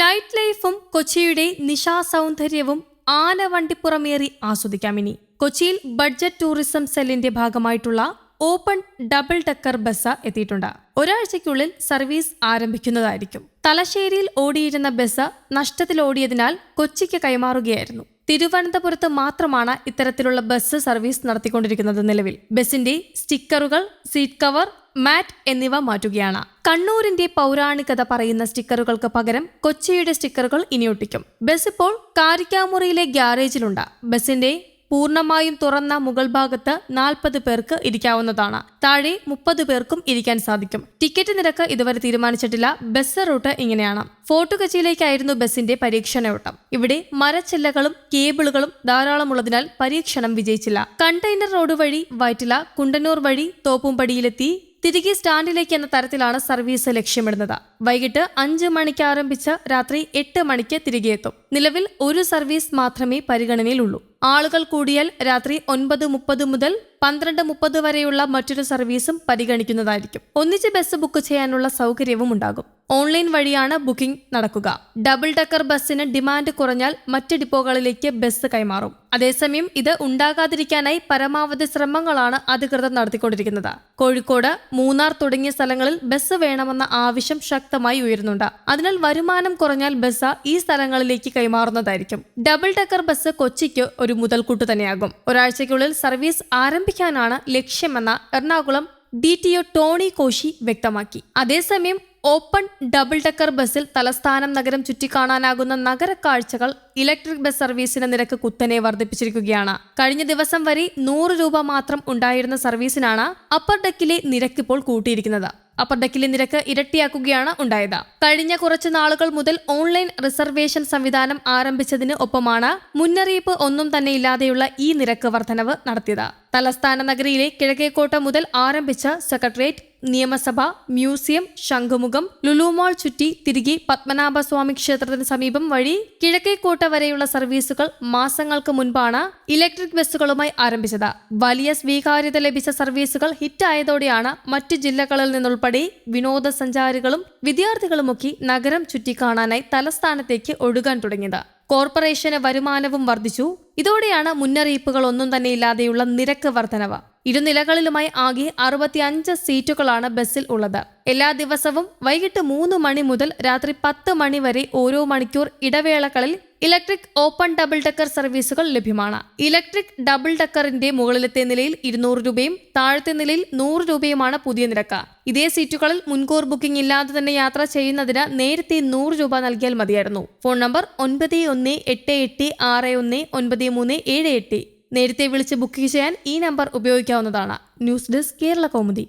Night ലൈഫും കൊച്ചിയുടെ നിശാസൗന്ദര്യവും ആനവണ്ടിപ്പുറമേറി ആസ്വദിക്കാം ഇനി. കൊച്ചിയിൽ ബഡ്ജറ്റ് ടൂറിസം സെല്ലിന്റെ ഭാഗമായിട്ടുള്ള ഓപ്പൺ ഡബിൾ ഡക്കർ ബസ് എത്തിയിട്ടുണ്ട്. ഒരാഴ്ചയ്ക്കുള്ളിൽ സർവീസ് ആരംഭിക്കുന്നതായിരിക്കും. തലശ്ശേരിയിൽ ഓടിയിരുന്ന ബസ് നഷ്ടത്തിലോടിയതിനാൽ കൊച്ചിക്ക് കൈമാറുകയായിരുന്നു. തിരുവനന്തപുരത്ത് മാത്രമാണ് ഇത്തരത്തിലുള്ള ബസ് സർവീസ് നടത്തിക്കൊണ്ടിരിക്കുന്നത് നിലവിൽ. ബസിന്റെ സ്റ്റിക്കറുകൾ സീറ്റ് കവർ മാറ്റ് എന്നിവ മാറ്റുകയാണ്. കണ്ണൂരിന്റെ പൗരാണികത പറയുന്ന സ്റ്റിക്കറുകൾക്ക് പകരം കൊച്ചിയുടെ സ്റ്റിക്കറുകൾ ഇനിയൊട്ടിക്കും ബസ് ഇപ്പോൾ കാരിക്കാമുറിയിലെ ഗ്യാരേജിലുണ്ട്. ബസിന്റെ പൂർണമായും തുറന്ന മുകൾ ഭാഗത്ത് നാൽപ്പത് പേർക്ക് ഇരിക്കാവുന്നതാണ്. താഴെ മുപ്പത് പേർക്കും ഇരിക്കാൻ സാധിക്കും. ടിക്കറ്റ് നിരക്ക് ഇതുവരെ തീരുമാനിച്ചിട്ടില്ല. ബസ് റൂട്ട് ഇങ്ങനെയാണ്. ഫോർട്ട് കൊച്ചിയിലേക്കായിരുന്നു ബസിന്റെ പരീക്ഷണയോട്ടം. ഇവിടെ മരച്ചില്ലകളും കേബിളുകളും ധാരാളമുള്ളതിനാൽ പരീക്ഷണം വിജയിച്ചില്ല. കണ്ടെയ്നർ റോഡ് വഴി വൈറ്റില കുണ്ടന്നൂർ വഴി തോപ്പുംപടിയിലെത്തി തിരികെ സ്റ്റാൻഡിലേക്ക് എന്ന തരത്തിലാണ് സർവീസ് ലക്ഷ്യമിടുന്നത്. വൈകിട്ട് അഞ്ച് മണിക്ക് ആരംഭിച്ച് രാത്രി എട്ട് മണിക്ക് തിരികെ എത്തും. നിലവിൽ ഒരു സർവീസ് മാത്രമേ പരിഗണനയിലുള്ളൂ. ആളുകൾ കൂടിയാൽ രാത്രി ഒൻപത് മുപ്പത് മുതൽ പന്ത്രണ്ട് മുപ്പത് വരെയുള്ള മറ്റൊരു സർവീസും പരിഗണിക്കുന്നതായിരിക്കും. ഒന്നിച്ച് ബസ് ബുക്ക് ചെയ്യാനുള്ള സൗകര്യവും ഉണ്ടാകും. ഓൺലൈൻ വഴിയാണ് ബുക്കിംഗ് നടക്കുക. ഡബിൾ ഡക്കർ ബസ്സിന് ഡിമാൻഡ് കുറഞ്ഞാൽ മറ്റ് ഡിപ്പോകളിലേക്ക് ബസ് കൈമാറും. അതേസമയം ഇത് ഉണ്ടാകാതിരിക്കാനായി പരമാവധി ശ്രമങ്ങളാണ് അധികൃതർ നടത്തിക്കൊണ്ടിരിക്കുന്നത്. കോഴിക്കോട് മൂന്നാർ തുടങ്ങിയ സ്ഥലങ്ങളിൽ ബസ് വേണമെന്ന ആവശ്യം ശക്തമായി ഉയരുന്നുണ്ട്. അതിനാൽ വരുമാനം കുറഞ്ഞാൽ ബസ് ഈ സ്ഥലങ്ങളിലേക്ക് കൈമാറുന്നതായിരിക്കും. ഡബിൾ ഡക്കർ ബസ് കൊച്ചിക്ക് ഒരു മുതൽക്കൂട്ട് തന്നെയാകും. ഒരാഴ്ചയ്ക്കുള്ളിൽ സർവീസ് ആരംഭിക്കാനാണ് ലക്ഷ്യമെന്ന Ernakulam D T O Tony Koshy വ്യക്തമാക്കി. അതേസമയം ഓപ്പൺ ഡബിൾ ഡക്കർ ബസ്സിൽ തലസ്ഥാനം നഗരം ചുറ്റിക്കാണാനാകുന്ന നഗര കാഴ്ചകൾ ഇലക്ട്രിക് ബസ് സർവീസിന്റെ നിരക്ക് കുത്തനെ വർദ്ധിപ്പിച്ചിരിക്കുകയാണ്. കഴിഞ്ഞ ദിവസം വരെ നൂറ് രൂപ മാത്രം ഉണ്ടായിരുന്ന സർവീസിനാണ് അപ്പർ ഡെക്കിലെ നിരക്ക് ഇപ്പോൾ കൂട്ടിയിരിക്കുന്നത്. അപ്പർ ഡെക്കിലെ നിരക്ക് ഇരട്ടിയാക്കുകയാണ് ഉണ്ടായത്. കഴിഞ്ഞ കുറച്ച് നാളുകൾ മുതൽ ഓൺലൈൻ റിസർവേഷൻ സംവിധാനം ആരംഭിച്ചതിന് ഒപ്പമാണ് മുന്നറിയിപ്പ് ഒന്നും തന്നെ ഇല്ലാതെയുള്ള ഈ നിരക്ക് വർധനവ് നടത്തിയത്. തലസ്ഥാന നഗരിയിലെ കിഴക്കേക്കോട്ട മുതൽ ആരംഭിച്ച സെക്രട്ടേറിയറ്റ് നിയമസഭ മ്യൂസിയം ശംഖുമുഖം ലുലുമാൾ ചുറ്റി തിരികെ പത്മനാഭസ്വാമി ക്ഷേത്രത്തിന് സമീപം വഴി കിഴക്കേക്കോട്ട വരെയുള്ള സർവീസുകൾ മാസങ്ങൾക്ക് മുൻപാണ് ഇലക്ട്രിക് ബസ്സുകളുമായി ആരംഭിച്ചത്. വലിയ സ്വീകാര്യത ലഭിച്ച സർവീസുകൾ ഹിറ്റായതോടെയാണ് മറ്റു ജില്ലകളിൽ നിന്നുൾപ്പെടെ വിനോദസഞ്ചാരികളും വിദ്യാർത്ഥികളുമൊക്കെ നഗരം ചുറ്റിക്കാണാനായി തലസ്ഥാനത്തേക്ക് ഒഴുകാൻ തുടങ്ങിയത്. കോർപ്പറേഷന് വരുമാനവും വർദ്ധിച്ചു. ഇതോടെയാണ് മുന്നറിയിപ്പുകൾ ഒന്നും തന്നെ ഇല്ലാതെയുള്ള നിരക്ക് വർധനവ്. ഇരുനിലകളിലുമായി ആകെ അറുപത്തിയഞ്ച് സീറ്റുകളാണ് ബസ്സിൽ ഉള്ളത്. എല്ലാ ദിവസവും വൈകിട്ട് മൂന്ന് മണി മുതൽ രാത്രി പത്ത് മണി വരെ ഓരോ മണിക്കൂർ ഇടവേളകളിൽ ഇലക്ട്രിക് ഓപ്പൺ ഡബിൾ ഡക്കർ സർവീസുകൾ ലഭ്യമാണ്. ഇലക്ട്രിക് ഡബിൾ ഡക്കറിന്റെ മുകളിലത്തെ നിലയിൽ ഇരുന്നൂറ് രൂപയും താഴത്തെ നിലയിൽ നൂറ് രൂപയുമാണ് പുതിയ നിരക്ക്. ഇതേ സീറ്റുകളിൽ മുൻകൂർ ബുക്കിംഗ് ഇല്ലാതെ തന്നെ യാത്ര ചെയ്യുന്നതിന് നേരത്തെ നൂറ് രൂപ നൽകിയാൽ മതിയായിരുന്നു. ഫോൺ നമ്പർ ഒൻപത് ഒന്ന് എട്ട് എട്ട് ആറ് ഒന്ന് ഒൻപത് മൂന്ന് ഏഴ് എട്ട്. നേരത്തെ വിളിച്ച് ബുക്ക് ചെയ്യാൻ ഈ നമ്പർ ഉപയോഗിക്കാവുന്നതാണ്. News desk Kerala Kaumudi.